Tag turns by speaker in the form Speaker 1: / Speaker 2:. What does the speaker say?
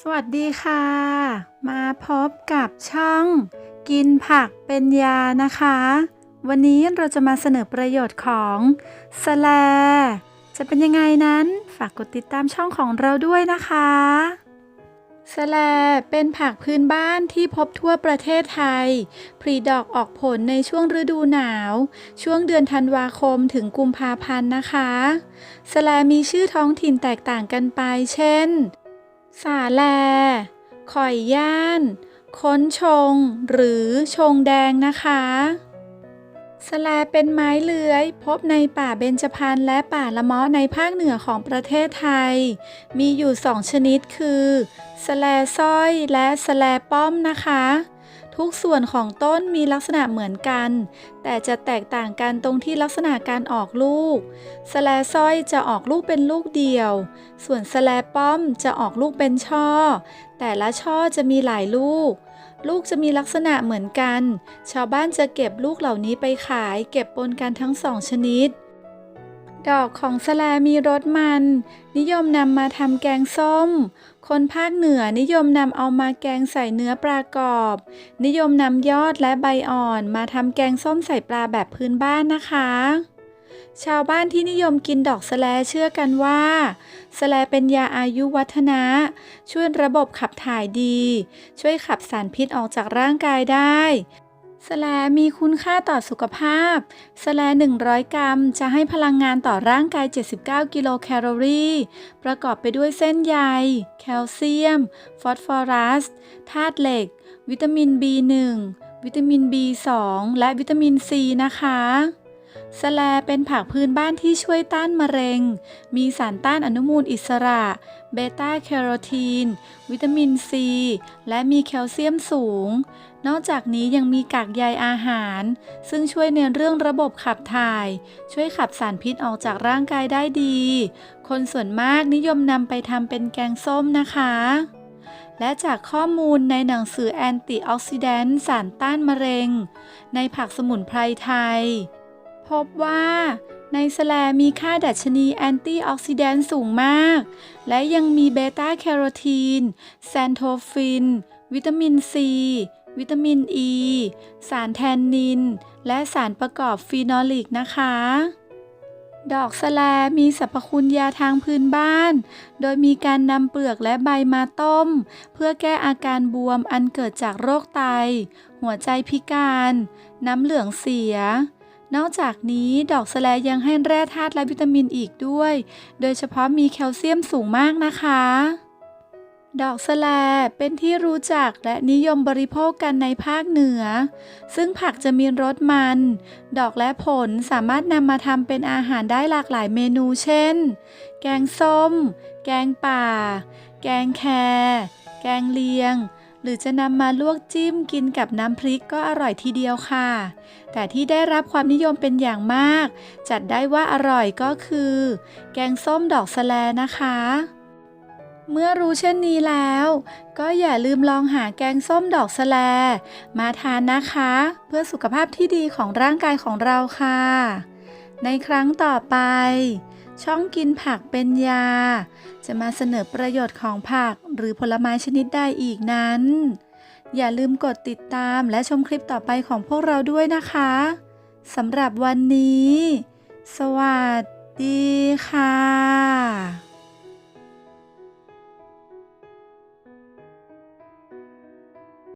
Speaker 1: สวัสดีค่ะ มาพบกับช่อง กินผักเป็นยานะคะ วันนี้เราจะมาเสนอประโยชน์ของสแล จะเป็นยังไงนั้น ฝากกดติดตามช่องของเราด้วยนะคะสแลเป็นผักพื้นบ้านที่พบทั่วประเทศไทย ผลิดอกออกผลในช่วงฤดูหนาว ช่วงเดือนธันวาคมถึงกุมภาพันธ์นะคะสแลมีชื่อท้องถิ่นแตกต่างกันไป เช่น สาแลข่อยย่าน ค้นชง หรือชงแดงนะคะสแลเป็นไม้เลื้อย พบในป่าเบญจพรรณและป่าละเมาะในภาคเหนือของประเทศไทย มีอยู่สองชนิดคือสแลสร้อยและสแลป้อมนะคะ ทุกส่วนของต้นมีลักษณะเหมือนกัน แต่จะแตกต่างกันตรงที่ลักษณะการออกลูก สแลสร้อยจะออกลูกเป็นลูกเดียว ส่วนสแลป้อมจะออกลูกเป็นช่อ แต่ละช่อจะมีหลายลูก ลูกจะมีลักษณะเหมือนกัน ชาวบ้านจะเก็บลูกเหล่านี้ไปขาย เก็บปนกันทั้งสองชนิด ดอกของสแลมีรสมัน นิยมนำมาทำแกงส้ม คนภาคเหนือนิยมนำเอามาแกงใส่เนื้อปลากรอบ นิยมนำยอดและใบอ่อนมาทำแกงส้มใส่ปลาแบบพื้นบ้านนะคะ ชาวบ้านที่นิยมกินดอกสแลเชื่อกันว่าสแลเป็นยาอายุวัฒนะ ช่วยระบบขับถ่ายดี ช่วยขับสารพิษออกจากร่างกายได้ สแลมีคุณค่าต่อสุขภาพ สแล 100 กรัม จะให้พลังงานต่อร่างกาย 79 กิโลแคลอรี่ ประกอบไปด้วยเส้นใย แคลเซียม ฟอสฟอรัส ธาตุเหล็ก วิตามิน B1 วิตามิน B2 และวิตามิน C นะคะ สแลเป็นผักพื้นบ้านที่ช่วยต้านมะเร็ง มีสารต้านอนุมูลอิสระ เบต้าแคโรทีน วิตามินซี และมีแคลเซียมสูง นอกจากนี้ยังมีกากใยอาหาร ซึ่งช่วยในเรื่องระบบขับถ่าย ช่วยขับสารพิษออกจากร่างกายได้ดี คนส่วนมากนิยมนำไปทำเป็นแกงส้มนะคะและจากข้อมูลในหนังสือแอนตี้ออกซิแดนต์สารต้านมะเร็ง ในผักสมุนไพรไทย พบว่าในสลมีค่าดัชนีแอนตี้ออกซิแดนต์สูงมาก และยังมีเบต้าแคโรทีน แซนโทฟิน วิตามินซี วิตามินอ e, ีสารแทนนิน และสารประกอบฟีนอลิกนะคะ ดอกสแลมีสรรพคุณยาทางพื้นบ้าน โดยมีการนำเปลือกและใบมาต้ม เพื่อแก้อาการบวมอันเกิดจากโรคไต หัวใจพิการ น้ำเหลืองเสีย นอกจากนี้ดอกสแลยังให้แร่ธาตุและวิตามินอีกด้วย โดยเฉพาะมีแคลเซียมสูงมากนะคะ ดอกสแลเป็นที่รู้จักและนิยมบริโภคกันในภาคเหนือ ซึ่งผักจะมีรสมัน ดอกและผลสามารถนำมาทำเป็นอาหารได้หลากหลายเมนูเช่น แกงส้ม แกงป่า แกงแครแกงเลียง หรือจะนำมาลวกจิ้มกินกับน้ำพริกก็อร่อยทีเดียวค่ะ แต่ที่ได้รับความนิยมเป็นอย่างมาก จัดได้ว่าอร่อยก็คือ แกงส้มดอกสแลนะคะ เมื่อรู้เช่นนี้แล้ว ก็อย่าลืมลองหาแกงส้มดอกสแล มาทานนะคะ เพื่อสุขภาพที่ดีของร่างกายของเราค่ะ ในครั้งต่อไป ช่องกินผักเป็นยา จะมาเสนอประโยชน์ของผักหรือผลไม้ชนิดใดอีกนั้น อย่าลืมกดติดตามและชมคลิปต่อไปของพวกเราด้วยนะคะสำหรับวันนี้ สวัสดีค่ะ